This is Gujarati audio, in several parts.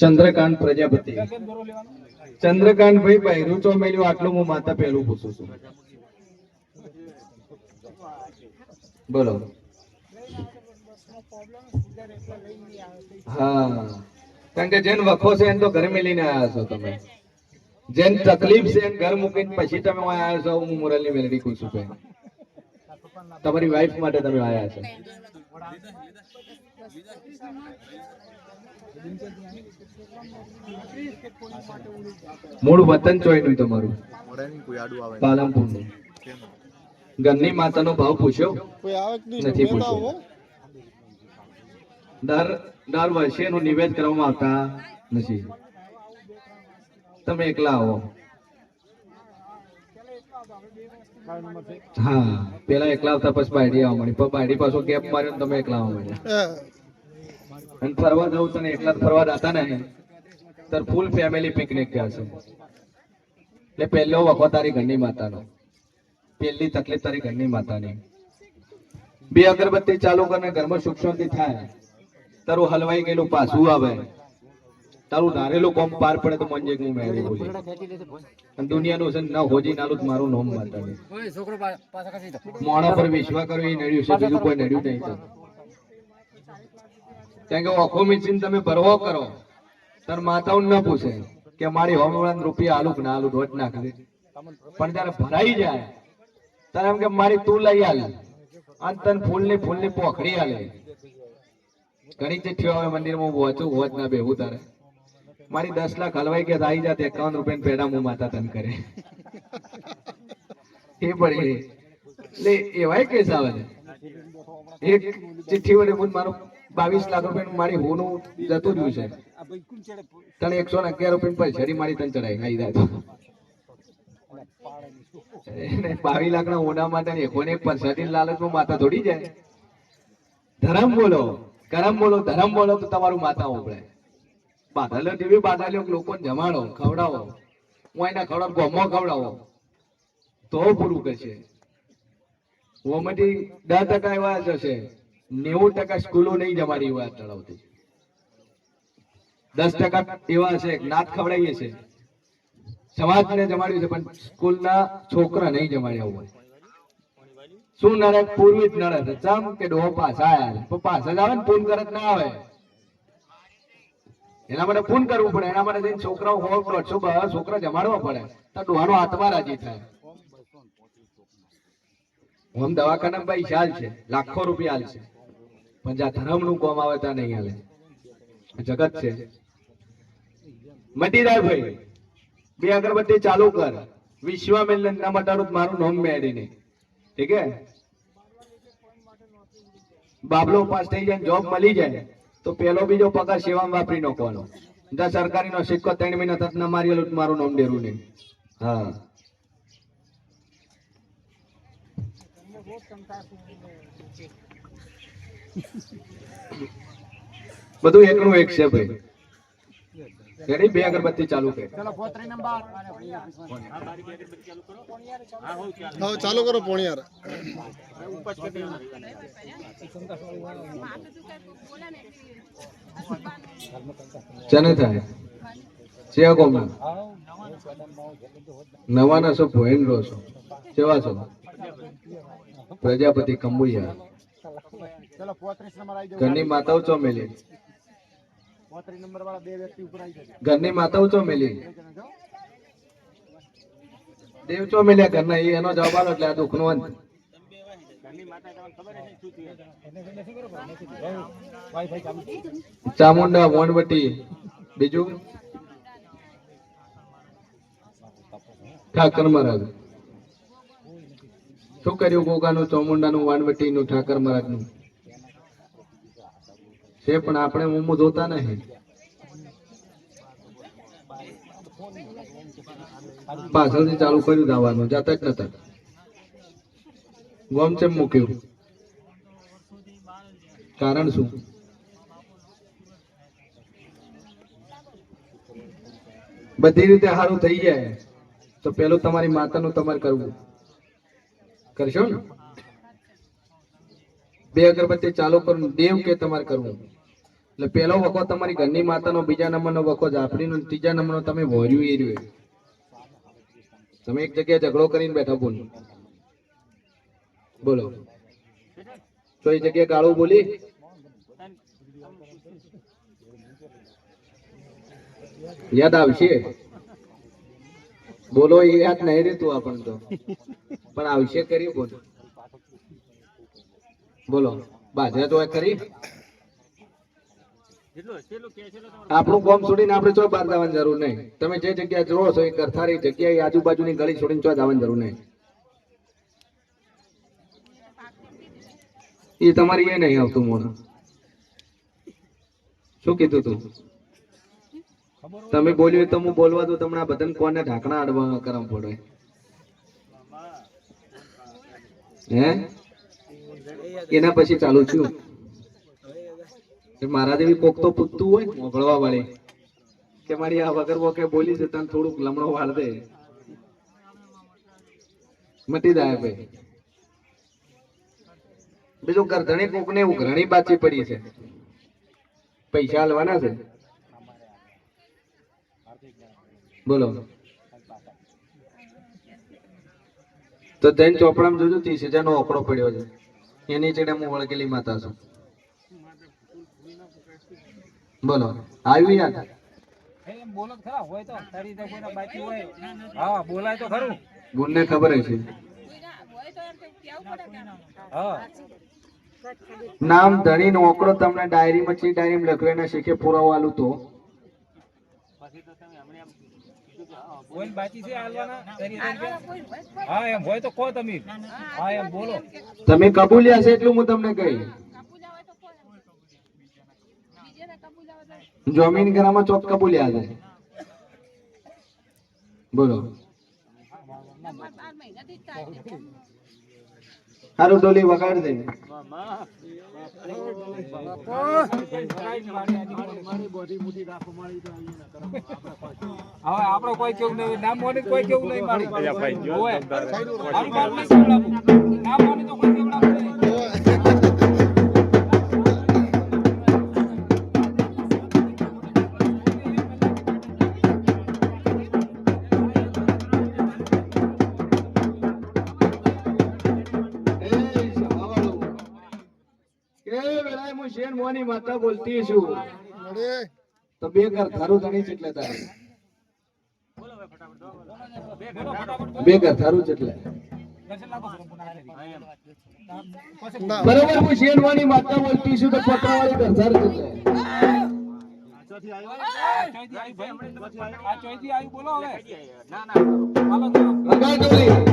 ચંદ્રકાંત પ્રજાપતિ. ચંદ્રકાંત ભાઈ બહેરું ચોમેલ્યું આટલું હું માતા પહેલું પૂછું છું. બોલો. હા. કારણ કે જેન વખો છે એને તો ઘરે મેલીને આવ્યા છો તમે. જેન તકલીફ છે એને ઘર મૂકીને પછી તમે આવ્યા છો, હું મુરલની મેલડી ખુશું છું તમારી વાઈફ માટે તમે આવ્યા છો. મૂળ વતન ચોયનું તમારું. મોડે નહીં કોઈ આડું આવે પાલનપુરનું. ઘરની માતાનો ભાવ પૂછ્યો? નથી પૂછ્યો. દર દર વર્ષે એનું નિવેદ કરવામાં આવતા નથી. તમે એકલા આવો. હા પેલા એકલા આવતા પછી બાયડી આવવા મળી પણ બાયડી પાછો ગેપ માર્યો ને તમે એકલા આવવા મળ્યા. અને ફરવા જવું તને એકલા ફરવા જતા ને તર ફૂલ ફેમિલી પિકનિક ગયા છે. એટલે પહેલો વખત તારી ઘરની માતાનો. પહેલી તકલીફ તારી ઘરની માતાની. બે અગરબત્તી ચાલુ કરીને ઘરમાં સુખ શાંતિ થાય. તારું હલવાઈ ગયેલું પાછું આવે. તારું ધારેલું કોમ પાર પડે તો મંજે હું મેરી બોલી. અને દુનિયાનું છે ન હોજી નાલું મારું નોમ માતા મોણા પર વિશ્વા કર્યો એ નડ્યું છે બીજું કોઈ નડ્યું નહીં કારણ કે ઓખો મીચીને તમે ભરવો કરો. તાર માતાઓ ન પૂછે કે મારી હોમવાળા રૂપિયા આલુ ના આલુ દોઢ નાખ દે પણ જયારે ભરાઈ જાય, ત્યારે એમ કે મારી તું લઈ આલ. અને તને ફૂલની ફૂલની પોખડી આલે. ઘણી ચિઠ્ઠીઓ આવે મંદિરમાં વાંચું હોત ના બેહું તારે. મારી દસ લાખ હલવાઈ કે આવી જાત એકાવન રૂપિયા પેડા હું માતા તન કરે. એ પડી. એટલે એવાય કેસ આવે છે. એક ચિઠ્ઠી વડે હું મારું બાવીસ લાખ રૂપિયા મારી હોનું જતું રહ્યું છે. તને એકસો ને અગિયાર રૂપિયા છરી મારી તને ચડાઈ ખાઈ જાય બાવીસ લાખ ના હોના માટે ને એક પરસાદી લાલચમાં માતા થોડી જાય. ધરમ બોલો, કરમ બોલો, ધરમ બોલો તો તમારું માતા ઉભળે બાધાલો ટીવી બાધાલો, લોકોને જમાડો, ખવડાવો. હું એના ખવડાવ ગોમો ખવડાવો. તો પૂરું કરશે. વોમિટિંગ દસ ટકા એવા જશે નેવું ટકા સ્કૂલો નહીં જમાડી એવા ચડાવતી દસ ટકા એવા છે નાત ખવડાવીએ છે. સમાજને જમાડ્યું છે, પણ સ્કૂલના છોકરા નહીં જમાડ્યા હોય. શું નડે પૂર્વી જ નડે ચમ કે ડો પાછા પણ પાછા જ આવે ને, ફોન કરત ના આવે. એના માટે ફોન કરવું પડે. એના માટે જઈને છોકરાઓ હોવ દોઢસો છોકરા જમાડવા પડે. તો ડોહાનો આત્મા રાજી થાય. ઓમ દવાખાના ભાઈ ચાલ છે, લાખો રૂપિયા હાલ છે. પણ જ્યાં ધર્મનું કોમ આવે ત્યાં નહીં હાલે. જગત છે. મટીરાય ભાઈ બે અગરબત્તી ચાલુ કર. વિશ્વ મિલન મટાડું મારું નોમ મેળીને ઠીક હે? બાબલો પાસ થઈ જાય જોબ મળી જાય, તો પેલો બીજો પગાર સેવામાં વાપરી નાખવાનો. જ્યાં સરકારી નો સિક્કો ત્રણ મહિના તક ના મારી મારું નોમ ડેરું નહીં હા. બધું એકનું એક છે ભાઈ. રેડી? બે અગરબત્તી ચાલુ કર. હા ચાલુ કરો પોણિયાર. ચને થાય? ચિયા કોમના નવાના છો ભોયન રહો છો. કેવા છો? પ્રજાપતિ કંબુયા ઘરની માતાઓ ચો મેલી? ઘરની માતાઓ ચો મેલી? દેવ ચો મેલ્યા ઘરના? એ એનો જવાબ આવ્યો એટલે આ દુઃખનો અંત. ચામુંડા મોનવટી બીજું? ઠાકર મહારાજ. શું કર્યું ગોગાનું, ચોમુંડાનું, વાનવટીનું, ઠાકર મહારાજનું? છે પણ આપણે મોમો જોતા નહીં. પાછળથી ચાલુ કર્યું દાવાનું, જાતા જ નતા. ગમ ચેમ મૂક્યું? કારણ શું? બધી રીતે સારું થઈ જાય. તો પેલું તમારી માતાનું તમારે કરવું. કરશો ને. બે અગરબત્તી ચાલુ કરું, દેવ કે તમારે કરવું? એટલે પેલો વખો તમારી ઘરની માતાનો, બીજા નંબરનો વખો ઝાપડીનો ત્રીજા નંબરનો તમે વોર્યું એ તમે એક જગ્યાએ ઝઘડો કરીને બેઠા બોલ. બોલો. તો એ જગ્યાએ ગાળું બોલી. યાદ આવશે? બોલો, એ યાદ નહીં રહેતું આપણને તો. પણ આવશે કરી બોલો બોલો, બાજરા તો કરી આપણું ગામ છોડીને આપણે ચો બહાર જવાની જરૂર નહીં. તમે જે જગ્યાએ જોવો છો એ કરથારી જગ્યાએ આજુબાજુની ગળી છોડીને ચો જવાની જરૂર નહીં. એ તમારી એ નહીં આવતું મોણ શું કીધું તું? તમે બોલ્યું તો હું બોલવા દઉં, તમને આ બધાને કોને ઢાંકણા અડવા કરમ પડે? હે? એના પછી ચાલુ છું મારા જેવી કોક પૂછતું હોય મોકળવા વાળી, કે મારી આ વગર વોકે બોલી છે, તને થોડુંક લમણો વાળ દે. મટી જાય ભાઈ. બીજું કરધણી કોક ને ઉઘરણી બાચી પડી છે. પૈસા હાલવાના છે. બોલો. તો જૈન ચોપડામાં જોજો, ત્રીસ હજાર નો ઓકડો પડ્યો છે. એની ચડે હું વળગેલી માતા છું. બોલો આવ્યું યાદ? બોલો ખરા ગુણને ખબર હા નામ ધણી નો તમને ડાયરીમાં, ચી ડાયરીમાં શીખે પુરાવો આલું તો. કોઈ બાકી છે હાલવાના? હા એમ હોય તો કહો તમે. હા એમ બોલો. તમે કબૂલ્યા છે એટલું હું તમને કહી. જમીન ગરામાં ચોક કબૂલ્યા છે. બોલો. સારું ડોલી વગાડ દે. હવે આપણો કોઈ કેવું નહીં નામ મોની કોઈ કેવું નહીં મારી નામ મોની તો કોઈ કેવડાવું નહીં. હું શેન મોની માતા બોલતી છું. તો બે ઘર થારું ધણી એટલે તારે. બે ઘર થારું એટલે. લાગો બરોબર હું શેરવાની માતા બોલતી છું તો પતરાવાળી ઘર થારું એટલે. તો ડોલી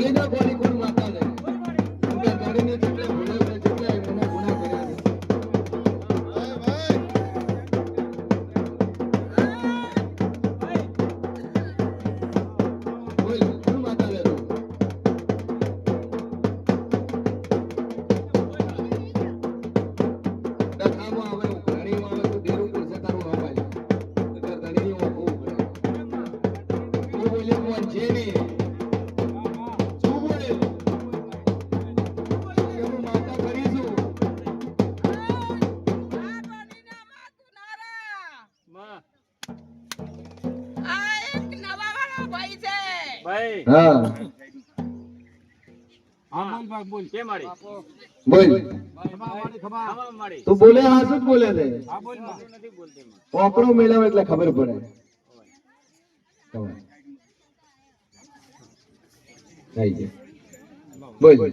ભૂલી ના કોની હા. તું બોલે હા શું બોલે છે? હા બોલ મેળવે એટલે ખબર પડે. થઈ ગયું. બોલ.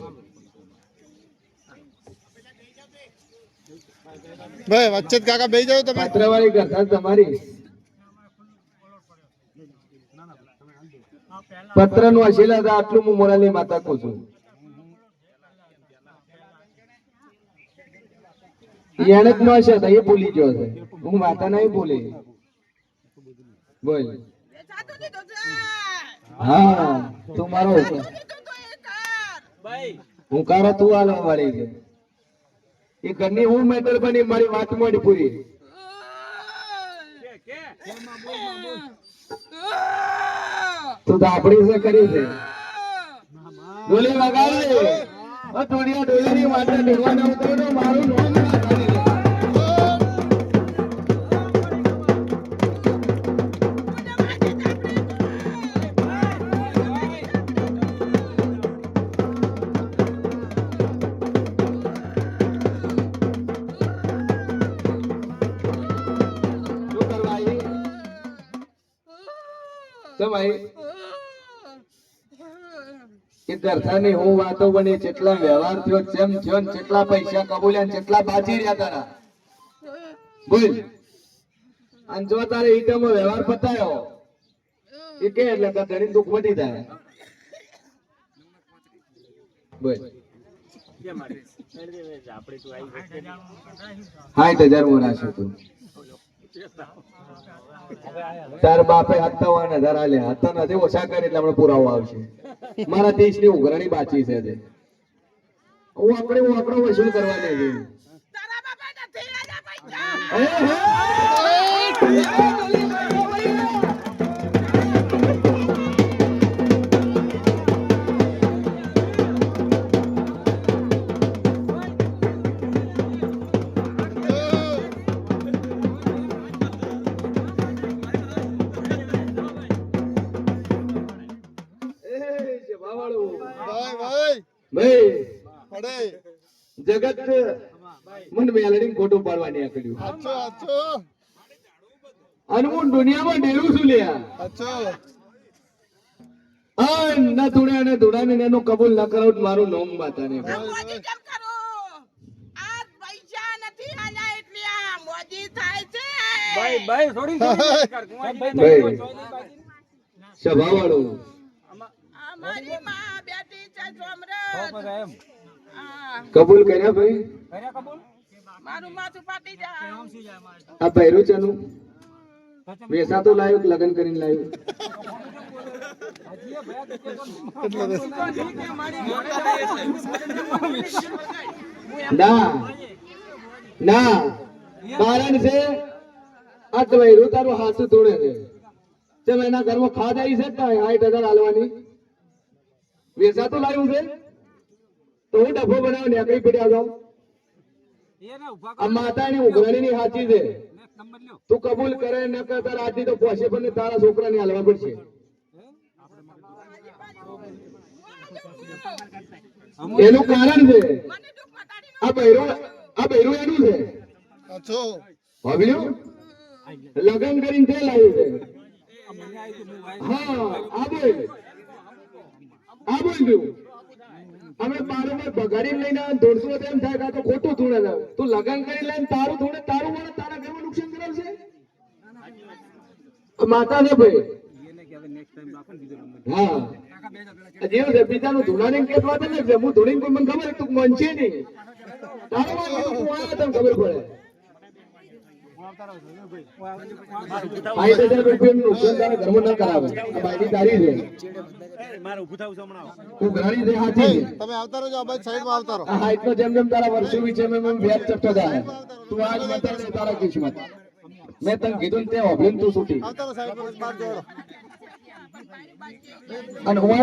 ભાઈ વચ્ચે જ કાકા બેસી જાવ તમે. પાત્રવાળી કરતા તમારી? પત્રનું આશીર્વાદ આટલું હું મોરાલી માતા કહું છું. એને જ ન હશે એ ભૂલી ગયો છે. હું માતા નહીં ભૂલી. બોલ. હા, તું મારો હું કારો તું આલો વાળી છે. એ ઘરની હું મેટર બની, મારી વાત મોડી પૂરી. તું આપણી છે કરી છે. ડોલી વગાડે. ઓ ટોડિયા ડોલીની માટે ડોલવાનો ઉતરો મારું નામ કરી કે દર્શનની હું વાતો બની, જેટલા વ્યવહાર થયો, જેમ થયો ને કેટલા પૈસા કબૂલ્યા જેટલા બાજી રહ્યા તારા. બોલ. અને જો તારે ઈટમો વ્યવહાર પતાયો, એ કે એટલે તાર ધણી દુઃખ વધી જાય. બોલ. સાઠ હજાર હું રાખ્યો તું. તાર બાપે સત્તાવન હજાર આલ્યા હતા નથી ઓછા કરી એટલે પુરાવો આવશે મારા દેશની ઉઘરાણી બાચી છે તે હું આપણે હું આપણો વસૂલ કરવા દે છે તારા બાપા નથી મેલડી પાડવા અચ્છો અને હું દુનિયામાં ડેરું છું લ્યા. ના ધૂણા ને ધૂણા ને એનો કબૂલ ના કરો મારું નોમ કુંવારી ભાઈ. સભા વાળું અમારી માં બેટી છે કબૂલ કર્યા ભાઈ? કર્યા કબૂલ? મારું માથું ફાટી જાય. આ પહેરું ચનું વેસાતું લાવ્યું કે લગ્ન કરીને લાવ્યું ના ના. કારણ છે. આ પહેરું તારું હાથું તોડે છે. તેમ એના ઘરમાં ખાધ આવી છે કાંઈ આઠ હજાર હાલવાની વેસાતું લાવ્યું છે. તો હું ડબ્બો બનાવ્યો નેકડી પીડ્યા જાઉં. આ માતાની ઉઘરાણીની હાચી છે. નેક્સ્ટ નંબર લ્યો. તું કબૂલ કરે ન કરે તારા આજથી તો પહોંચે પણ તારા છોકરાને હાલવા પડશે. એનું કારણ છે. આ બૈરું આ બૈરું એનું છે. ભાભલ્યું લગ્ન કરીને તે લાવ્યું છે. હા આ બોલ. આ બોલ તું. અમે બારોબાર ભગાડી લઈને આવે દોઢસો તો એમ થાય કે તો ખોટું ધૂણે છે તું લગન કરી લઈને તારું ધૂણે તારું વળે તારા ઘરમાં નુકસાન કરાવશે? માતા છે ભાઈ. ને નંબર હા જેવું છે બીજાનું ધૂણાને કેત વાત છે હું ધૂણીને મને ખબર તું મનશે નહીં. તારું ખબર પડે.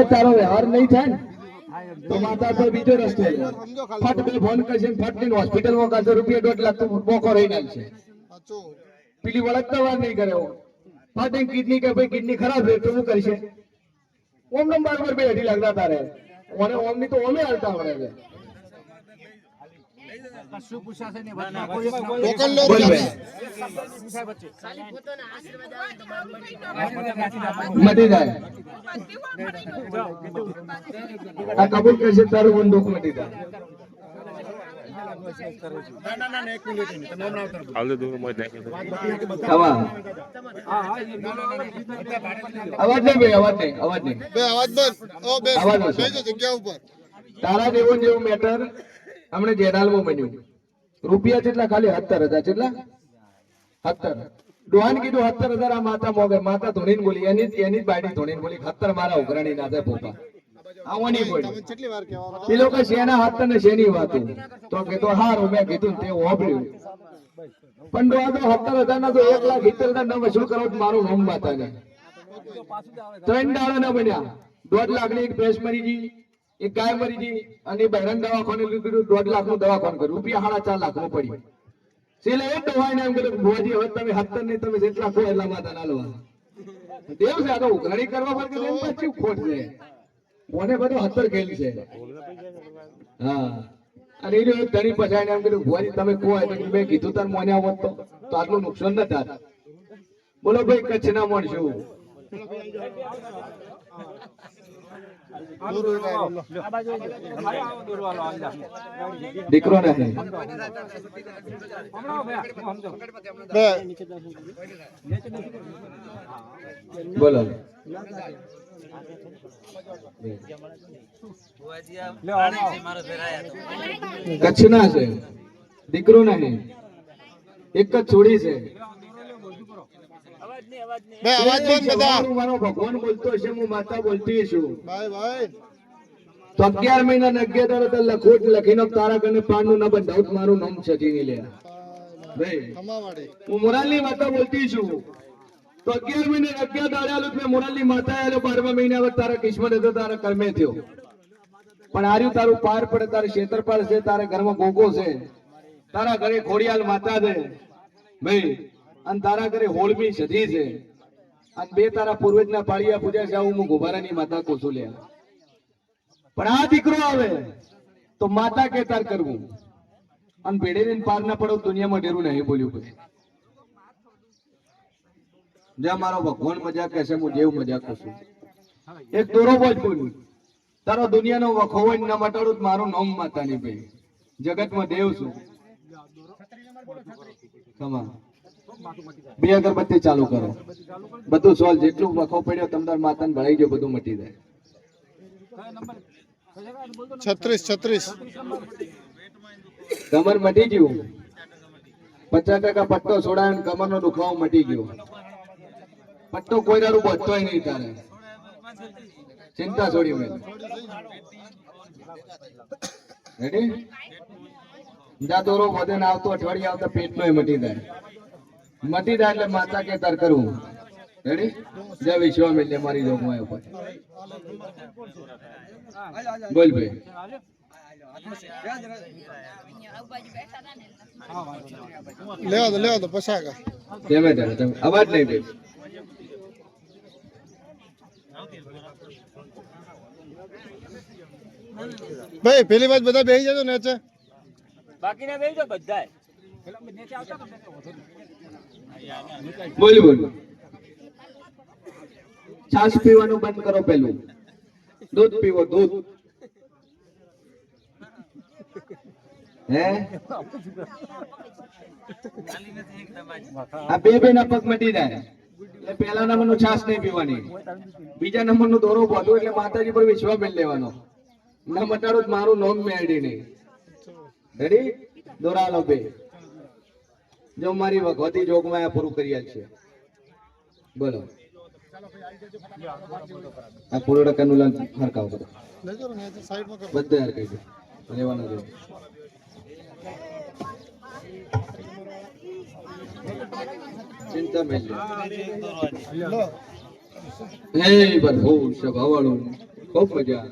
તારા મેં વ્યવહાર નહીં થાય તો માતા પર બીજો રસ્તો. ફટ બે ફોન કરશે ફટ લઈને હોસ્પિટલમાં કાઢશે રૂપિયા દોઢ લાખ તો મોકો રહી નાખશે પેલી વળગતા વાર નહીં કરે. ફટ કિડની કે ભાઈ કિડની ખરાબ છે તો શું કરશે? ઓમ નમ બાર બાર બે અઢી લાગતા તારે ઓને ઓમની તો ઓમે હાલતા આવડે છે. ટોકન લો બોલ તમે. ભાઈ મટી જાય. આ કબૂલ કરશે તારું બંદૂક મટી જાય. તારા જેવું જેવું મેટર હમણે જેનાલમાં બન્યું રૂપિયા જેટલા ખાલી સત્તર હજાર જેટલા? સત્તર ડોહાન કીધું સત્તર હજાર આ માતા મોગે માતા ધોણીને બોલી, એની જ- એની જ બાડી ધોણીને બોલી સત્તર મારા ઉઘરાણી ના થાય પોપા આવો નહીં કેટલી વાર કહેવાનો એ લોકો શેના હાથ ને શેની વાતો? તો કીધું હારું મેં કીધું તે હોભળ્યું પણ ડોહા તો સત્તર હજાર ના તો એક લાખ સિત્તેર હજાર ન વસૂલ કરો મારું નામ માતા ને પાછું જ આવે ત્રણ દાડા ના બન્યા. દોઢ લાખની એક ભેંસ મરી ગઈ એક ગાય મરી ગઈ અને દવાખાને લીધું દોઢ લાખનું દવાખાનું કર્યું. રૂપિયા સાડા ચાર લાખનું પડ્યું. છેલ્લે એ દવાઈ એમ કીધું ભુવાજી હવે તમે હત્તર નહીં તમે જેટલા ખો એટલા માતા ના લો દેવ છે આ તો ઉઘરાણી કરવા માટે પછી ખોટ છે. કોને બધું હતર ખેલ છે હા. અને એ રહ્યો ધણી પછાડીને એમ કીધું ભુવાજી તમે કોઈ તો મેં કીધું તાર મોને આવત તો. તો આટલું નુકસાન ન થાત બોલો ભાઈ કચ્છ ના મળશું દીકરો નથી હમણાં આવો ભૈયા, હું સમજો બે. બોલો. કચ્છના છે. દીકરો નહીં એક જ છોડી છે. બે અવાજ બંધ બધા. મારો ભગવાન બોલતો હશે હું માતા બોલતી છું. ભાઈ ભાઈ. તો અગિયાર મહિના ને અગિયાર તારે લખોટ લખીને તારા કને પાનનું ના બંધાવું તો મારું નામ છે નહીં લે. ભાઈ હું મોરાલની માતા બોલતી છું. તો અગિયાર મહિને, અગિયાર દાડાલું મેં મોરાલી માતા આવેલો બારમા મહિને વખત તારા કિસ્મત હતો, તારા કર્મે થયો. પણ આર્યું તારું પાર પડે, તારે ક્ષેત્રપાળ છે, તારા ઘરમાં ગોગો છે. તારા ઘરે ખોડિયાલ માતા છે, ભાઈ. અને તારા ઘરે હોળમી સધી છે. અને બે તારા પૂર્વજના પાળિયા પૂજા છે હું ગોભારાની માતા કોસું લે પણ આ દીકરો આવે, તો માતા કે તાર કરવું? અને ભેડે પાર ના પડો દુનિયામાં ડેરું નહીં બોલ્યું પછી. જ્યાં મારો ભગવાન મજાક કહેશે હું દેવ મજાક છું. એક દોરો બોજ બોલું. તારો દુનિયાનો વખો હોય ને મટાડું મારું નામ માતાની ભાઈ. જગતમાં દેવ છું. બે અગરબત્તી ચાલુ કરો. બધું સોલ જેટલું વખો પડ્યો તમતાર માતાને ભળાઈ ગયો બધું મટી જાય. છત્રીસ છત્રીસ. કમર મટી ગયું. પચાસ ટકા પટ્ટો છોડાયો કમર કમરનો દુખાવો મટી ગયો. પટ્ટો કોઈ દાડું બધતોય નહીં તારે. ચિંતા છોડી મેં. રેડી જા દોરો વધે ને આવતો અઠવાડિયે આવતા પેટનો મટી જાય. મટી જાય એટલે માતા કે તાર કરવું રેડી જય વિશ્વામિત્રે મારી જોગમાં ઉપર બોલ ભાઈ. લેવા દો લેવા દો પછી અવાજ નહીં ભાઈ ભાઈ પેલી વાત બધા બેસી જજો નેચે બાકી બાકીના બેસી જાઓ બધા ને. બોલ બોલ છાશ પીવાનું બંધ કરો પેલું. દૂધ પીવો દૂધ. હે? આ બે બે ના પગ મટી જાય એટલે પહેલા નંબરનું છાશ નહીં પીવાની. બીજા નંબરનું દોરો બોધો એટલે માતાજી પર વિશ્વાસ મેળ લેવાનો. ના મટાડો મારું નોમ મેળડી નહીં. રેડી દોરા લો બે. જો મારી ભગવતી જોગમાં પૂરું કર્યા છે. બોલો. આ પૂરો ટકાનું લંચ હરકાવ ને સાઈડમાં હરકાઈ દો લેવાના દો ચિંતા મેલ લો હે પ્રભુ સભાવાળું ખૂબ મજા